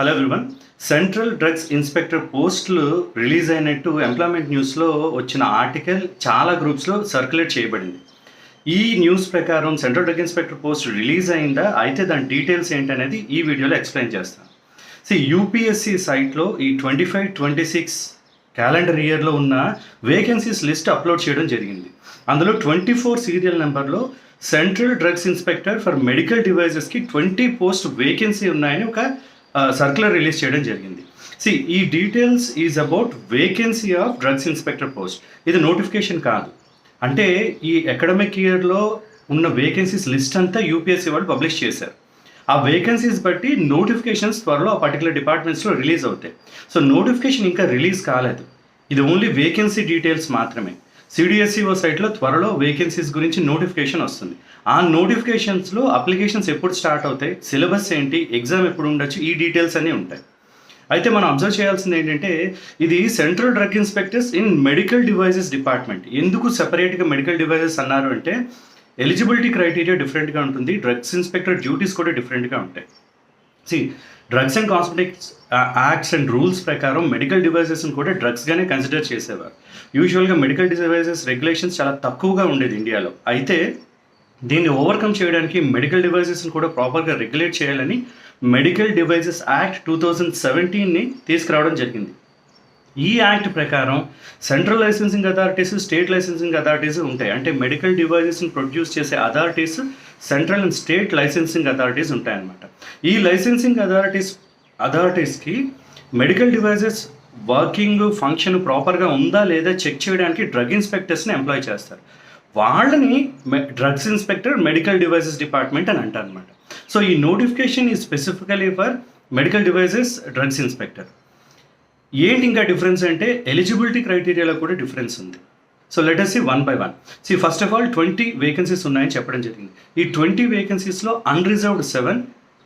Hello everyone central drugs inspector పోస్టులు release అయినట్టు employment న్యూస్లో వచ్చిన ఆర్టికల్ చాలా గ్రూప్స్లో సర్క్యులేట్ చేయబడింది. ఈ న్యూస్ ప్రకారం central drug inspector post release అయిందా? అయితే దాని డీటెయిల్స్ ఏంటనేది ఈ వీడియోలో ఎక్స్ప్లెయిన్ చేస్తాను. సి యూపీఎస్సి సైట్లో ఈ twenty five twenty six calendar ఇయర్లో ఉన్న వేకెన్సీస్ లిస్ట్ అప్లోడ్ చేయడం జరిగింది. అందులో ట్వంటీ ఫోర్ సీరియల్ నెంబర్లో central drugs inspector for medical డివైజెస్కి twenty post vacancy ఉన్నాయని ఒక సర్క్యులర్ రిలీజ్ చేయడం జరిగింది. సి ఈ details is about vacancy of drugs inspector post ఇది నోటిఫికేషన్ కాదు. అంటే ఈ అకాడమిక్ ఇయర్లో ఉన్న వేకెన్సీస్ లిస్ట్ అంతా యూపీఎస్సీ వాళ్ళు పబ్లిష్ చేశారు. ఆ వేకెన్సీస్ బట్టి నోటిఫికేషన్స్ త్వరలో ఆ పర్టికులర్ డిపార్ట్మెంట్స్లో రిలీజ్ అవుతాయి. సో నోటిఫికేషన్ ఇంకా రిలీజ్ కాలేదు. ఇది ఓన్లీ వేకెన్సీ డీటెయిల్స్ మాత్రమే. సిడిఎస్ఈఓ సైట్లో త్వరలో వేకెన్సీస్ గురించి నోటిఫికేషన్ వస్తుంది. ఆ నోటిఫికేషన్స్లో అప్లికేషన్స్ ఎప్పుడు స్టార్ట్ అవుతాయి సిలబస్ ఏంటి ఎగ్జామ్ ఎప్పుడు ఉండొచ్చు ఈ డీటెయిల్స్ అన్నీ ఉంటాయి. అయితే మనం అబ్జర్వ్ చేయాల్సింది ఏంటంటే ఇది central drug inspectors in medical devices department ఎందుకు సెపరేట్గా మెడికల్ డివైజెస్ అన్నారు అంటే ఎలిజిబిలిటీ క్రైటీరియా డిఫరెంట్గా ఉంటుంది డ్రగ్స్ ఇన్స్పెక్టర్ డ్యూటీస్ కూడా డిఫరెంట్గా ఉంటాయి. See drugs and cosmetics acts and rules ప్రకారం మెడికల్ డివైజెస్ని కూడా డ్రగ్స్గానే కన్సిడర్ చేసేవారు. యూజువల్గా మెడికల్ డివైజెస్ రెగ్యులేషన్స్ చాలా తక్కువగా ఉండేది ఇండియాలో. అయితే దీన్ని ఓవర్కమ్ చేయడానికి మెడికల్ డివైజెస్ని కూడా ప్రాపర్గా రెగ్యులేట్ చేయాలని medical devices act two thousand సెవెంటీన్ని తీసుకురావడం జరిగింది. ఈ యాక్ట్ ప్రకారం central licensing authorities state licensing authorities ఉంటాయి. అంటే మెడికల్ డివైజెస్ని ప్రొడ్యూస్ చేసే authorities central and state licensing authorities ఉంటాయన్నమాట. ఈ లైసెన్సింగ్ అథారిటీస్ అథారిటీస్కి మెడికల్ డివైజెస్ వర్కింగ్ ఫంక్షన్ ప్రాపర్గా ఉందా లేదా చెక్ చేయడానికి డ్రగ్ ఇన్స్పెక్టర్స్ని ఎంప్లాయ్ చేస్తారు. వాళ్ళని drugs inspector medical devices department అని అంటారు అనమాట సో ఈ నోటిఫికేషన్ ఈ specifically for medical devices drugs inspector ఏంటి ఇంకా డిఫరెన్స్ అంటే ఎలిజిబిలిటీ క్రైటీరియాలో కూడా డిఫరెన్స్ ఉంది. So let us see one by one see first of all twenty vacancies ఉన్నాయని చెప్పడం జరిగింది. ఈ ట్వంటీ వేకెన్సీస్లో unreserved seven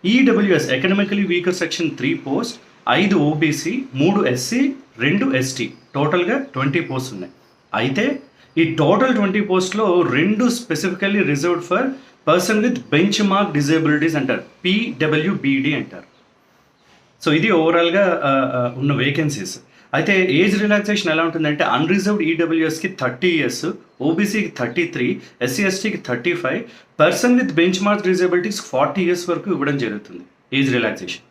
EWS economically weaker section three post ఐదు ఓబీసీ మూడు ఎస్సీ రెండు ఎస్టీ టోటల్గా ట్వంటీ పోస్ట్ ఉన్నాయి. అయితే ఈ టోటల్ ట్వంటీ పోస్ట్లో రెండు specifically reserved for person with benchmark disabilities అంటారు పీడబ్ల్యూబీడీ అంటారు. సో ఇది ఓవరాల్గా ఉన్న వేకెన్సీస్ అయితే ఏజ్ రిలాక్సేషన్ ఎలా ఉంటుందంటే అన్రిజర్వ్డ్ ఈడబ్ల్యూఎస్కి థర్టీ ఇయర్స్ ఓబీసీకి థర్టీ త్రీ ఎస్సీ ఎస్టీకి thirty five person with benchmark disabilities forty years వరకు ఇవ్వడం జరుగుతుంది age relaxation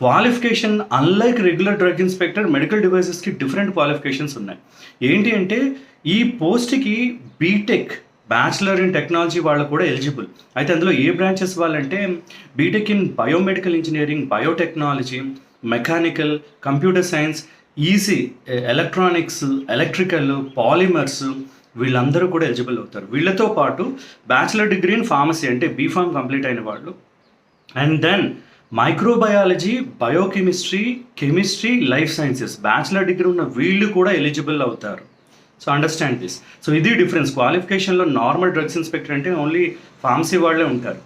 qualification unlike regular drug inspector medical డివైసెస్కి different qualifications ఉన్నాయి. ఏంటి అంటే ఈ పోస్ట్కి బీటెక్ బ్యాచిలర్ ఇన్ టెక్నాలజీ వాళ్ళు కూడా ఎలిజిబుల్. అయితే అందులో ఏ బ్రాంచెస్ వాళ్ళంటే BTech in biomedical engineering biotechnology mechanical computer science EC electronics electrical polymers వీళ్ళందరూ కూడా ఎలిజిబుల్ అవుతారు. వీళ్ళతో పాటు బ్యాచిలర్ డిగ్రీ ఇన్ ఫార్మసీ అంటే బీఫామ్ కంప్లీట్ అయిన వాళ్ళు. And then microbiology biochemistry chemistry life sciences. Bachelor degree ఉన్న వీళ్ళు కూడా ఎలిజిబుల్ అవుతారు. సో అండర్స్టాండ్ దిస్ సో ఇది డిఫరెన్స్ క్వాలిఫికేషన్లో నార్మల్ డ్రగ్స్ ఇన్స్పెక్టర్ అంటే ఓన్లీ ఫార్మసీ వాళ్ళే ఉంటారు.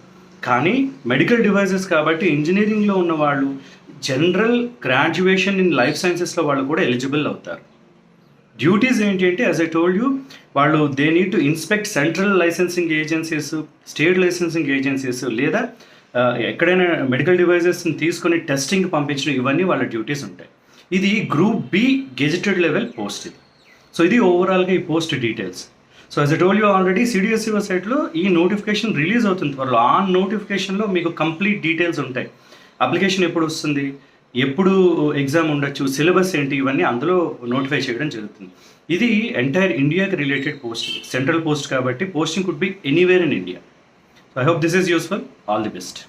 కానీ మెడికల్ డివైజెస్ కాబట్టి ఇంజనీరింగ్లో ఉన్న వాళ్ళు జనరల్ గ్రాడ్యుయేషన్ ఇన్ లైఫ్ సైన్సెస్లో వాళ్ళు కూడా ఎలిజిబుల్ అవుతారు. డ్యూటీస్ ఏంటి అంటే యాజ్ ఐ టోల్డ్ యూ వాళ్ళు they need to inspect central licensing agencies state licensing agencies లేదా uh, ఎక్కడైనా మెడికల్ డివైజెస్ని తీసుకొని టెస్టింగ్ పంపించడం ఇవన్నీ వాళ్ళ డ్యూటీస్ ఉంటాయి. ఇది group B gazetted level post ఇది. సో ఇది ఓవరాల్గా ఈ post details so as told you already CDSC వెబ్సైట్లో ఈ నోటిఫికేషన్ రిలీజ్ అవుతుంది. త్వరలో ఆ నోటిఫికేషన్లో మీకు కంప్లీట్ డీటెయిల్స్ ఉంటాయి. అప్లికేషన్ ఎప్పుడు వస్తుంది? ఎప్పుడు ఎగ్జామ్ ఉండొచ్చు? సిలబస్ ఏంటి? ఇవన్నీ అందులో నోటిఫై చేయడం జరుగుతుంది. ఇది ఎంటైర్ ఇండియాకి రిలేటెడ్ పోస్ట్ సెంట్రల్ పోస్ట్ కాబట్టి posting could be anywhere in India I hope this is useful all the best